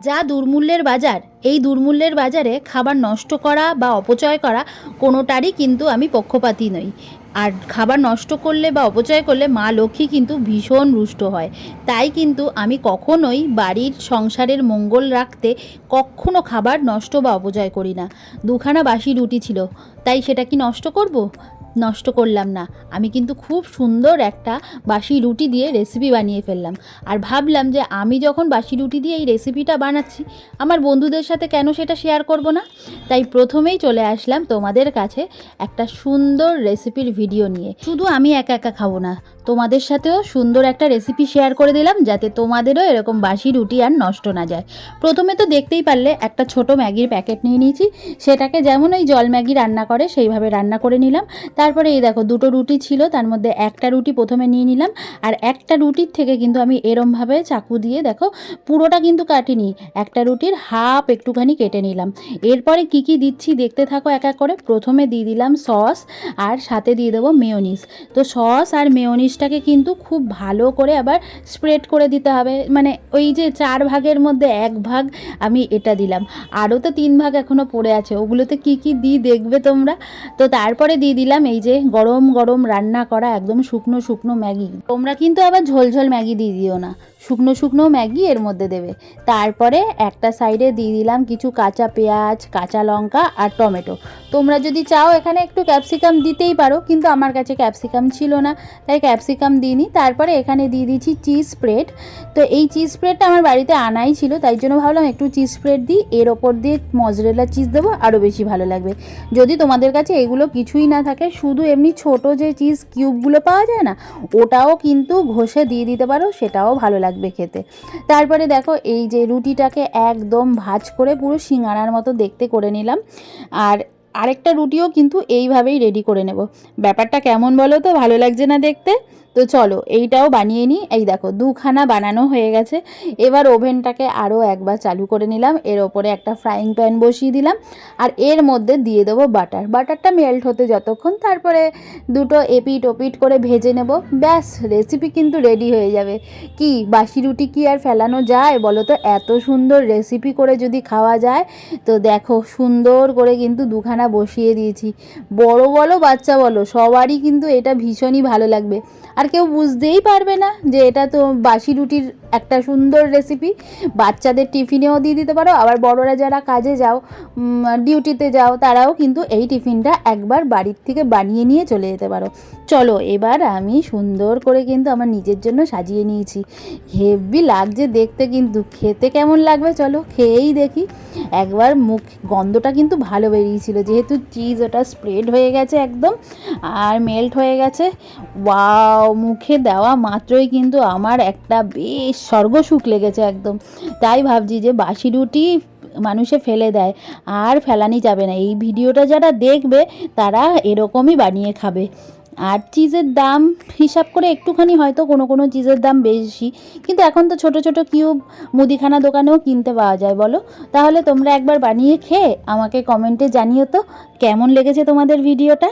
যা দুর্মূল্যের বাজার। এই দুর্মূল্যের বাজারে খাবার নষ্ট করা বা অপচয় করা কোনোটারই কিন্তু আমি পক্ষপাতী নই। আর খাবার নষ্ট করলে বা অপচয় করলে মা লক্ষ্মী কিন্তু ভীষণ রুষ্ট হয়। তাই কিন্তু আমি কখনোই বাড়ির সংসারের মঙ্গল রাখতে কখনো খাবার নষ্ট বা অপচয় করি না। দুখানা বাসি রুটি ছিল, তাই সেটা কি নষ্ট করব? নষ্ট করলাম না। আমি কিন্তু খুব সুন্দর একটা বাসি রুটি দিয়ে রেসিপি বানিয়ে ফেললাম। আর ভাবলাম যে আমি যখন বাসি রুটি দিয়ে এই রেসিপিটা বানাচ্ছি, আমার বন্ধুদের সাথে কেন সেটা শেয়ার করব না? তাই প্রথমেই চলে আসলাম তোমাদের কাছে একটা সুন্দর রেসিপির ভিডিও নিয়ে। শুধু আমি একা একা খাব না তোমাদের সাথেও সুন্দর একটা রেসিপি শেয়ার করে দিলাম, যাতে তোমাদেরও এরকম বাসি রুটি আর নষ্ট না যায়। প্রথমে তো দেখতেই পারলে একটা ছোট ম্যাগির প্যাকেট নিয়ে নিয়েছি। সেটাকে যেমন ওই জল ম্যাগি রান্না করে, সেইভাবে রান্না করে নিলাম। তারপরে এই দেখো, দুটো রুটি ছিল, তার মধ্যে একটা রুটি প্রথমে নিয়ে নিলাম। আর একটা রুটির থেকে কিন্তু আমি এরমভাবে চাকু দিয়ে দেখো, পুরোটা কিন্তু কাটিনি, একটা রুটির হাফ একটুখানি কেটে নিলাম। এরপরে কি কি দিচ্ছি দেখতে থাকো এক এক করে। প্রথমে দিয়ে দিলাম সস, আর সাথে দিয়ে দেবো মেয়নিস তো সস আর মেয়োনিজটাকে কিন্তু খুব ভালো করে আবার স্প্রেড করে দিতে হবে। মানে ওই যে চার ভাগের মধ্যে এক ভাগ আমি এটা দিলাম। আরও তো তিন ভাগ এখনও পড়ে আছে। ওগুলোতে কি কি দিই দেখবে তোমরা? তো তারপরে দিয়ে দিলাম এই যে গরম গরম রান্না করা একদম শুকনো শুকনো ম্যাগি। তোমরা কিন্তু আবার ঝোল ঝোল ম্যাগি দিয়ে দিও না। শুকনো শুকনো ম্যাগি এর মধ্যে দেবে। তারপরে একটা সাইডে দিয়ে দিলাম কিছু কাঁচা পেঁয়াজ, কাঁচা লঙ্কা আর টমেটো। তোমরা যদি চাও এখানে একটু ক্যাপসিকাম দিতেই পারো, কিন্তু আমার কাছে ক্যাপসিকাম ছিল না। তাই ক্যাপসিকাম দিইনি, তারপরে এখানে দিয়ে দিচ্ছি চিজ স্প্রেড। তো এই চিজ স্প্রেডটা আমার বাড়িতে আনাই ছিল, তাই জন্য ভাবলাম একটু চিজ স্প্রেড দিই, এর ওপর দিয়ে মজরেলা চিজ দেবো, আরও বেশি ভালো লাগবে। যদি তোমাদের কাছে এগুলো কিছুই না থাকে, শুধু এমনি ছোট যে চিজ কিউবগুলো পাওয়া যায় না, ওটাও কিন্তু ঘষে দিয়ে দিতে পারো, সেটাও ভালো লাগবে খেতে। তারপরে দেখো, এই যে রুটিটাকে একদম ভাজ করে পুরো সিঙ্গারার মতো দেখতে করে নিলাম। আর আরেকটা রুটিও কিন্তু এইভাবেই রেডি করে নেব। ব্যাপারটা কেমন বলো তো? ভালো লাগছে না দেখতে? তো চলো, এইটাও বানিয়ে নিই। এই দেখো, দুখানা বানানো হয়ে গেছে। এবার ওভেনটাকে আরও একবার চালু করে নিলাম। এর ওপরে একটা ফ্রাইং প্যান বসিয়ে দিলাম। আর এর মধ্যে দিয়ে দেবো বাটার বাটারটা মেল্ট হতে যতক্ষণ, তারপরে দুটো এপিট ওপিট করে ভেজে নেব। ব্যাস রেসিপি কিন্তু রেডি হয়ে যাবে। কি, বাসি রুটি কি আর ফেলানো যায়? বলো তো, এত সুন্দর রেসিপি করে যদি খাওয়া যায়, তো দেখো, সুন্দর করে কিন্তু দুখানা বসিয়ে দিয়েছি। বড় বলো, বাচ্চা বলো, সবারই কিন্তু এটা ভীষণই ভালো লাগবে। আর কেউ বুঝতেই পারবে না যে এটা তো বাসি রুটির একটা সুন্দর রেসিপি বাচ্চাদের টিফিনেও দিয়ে দিতে পারো, আবার বড়রা যারা কাজে যাও ডিউটিতে যাও, তারাও কিন্তু এই টিফিনটা একবার বাড়ির থেকে বানিয়ে নিয়ে চলে যেতে পারো। চলো, এবার আমি সুন্দর করে কিন্তু আমার নিজের জন্য সাজিয়ে নিয়েছি। হেভি লাগছে দেখতে কিন্তু, খেতে কেমন লাগবে চলো খেয়েই দেখি। একবার মুখ, গন্ধটা কিন্তু ভালো বেরিয়েছিল, যেহেতু চিজ ওটা স্প্রেড হয়ে গেছে একদম, আর মেল্ট হয়ে গেছে। ওয়াও মুখে দেওয়া মাত্রই কিন্তু আমার একটা বেশ স্বর্গসুখ লেগেছে একদম। তাই ভাবছি যে বাসি রুটি মানুষে ফেলে দেয়, আর ফেলানি যাবে না। এই ভিডিওটা যারা দেখবে, তারা এরকমই বানিয়ে খাবে। আর চিজের দাম হিসাব করে একটুখানি হয়তো কোনো কোনো চিজের দাম বেশি, কিন্তু এখন তো ছোট ছোট কিউব মুদিখানা দোকানেও কিনতে পাওয়া যায়, বলো? তাহলে তোমরা একবার বানিয়ে খেয়ে আমাকে কমেন্টে জানিও তো, কেমন লেগেছে তোমাদের ভিডিওটা?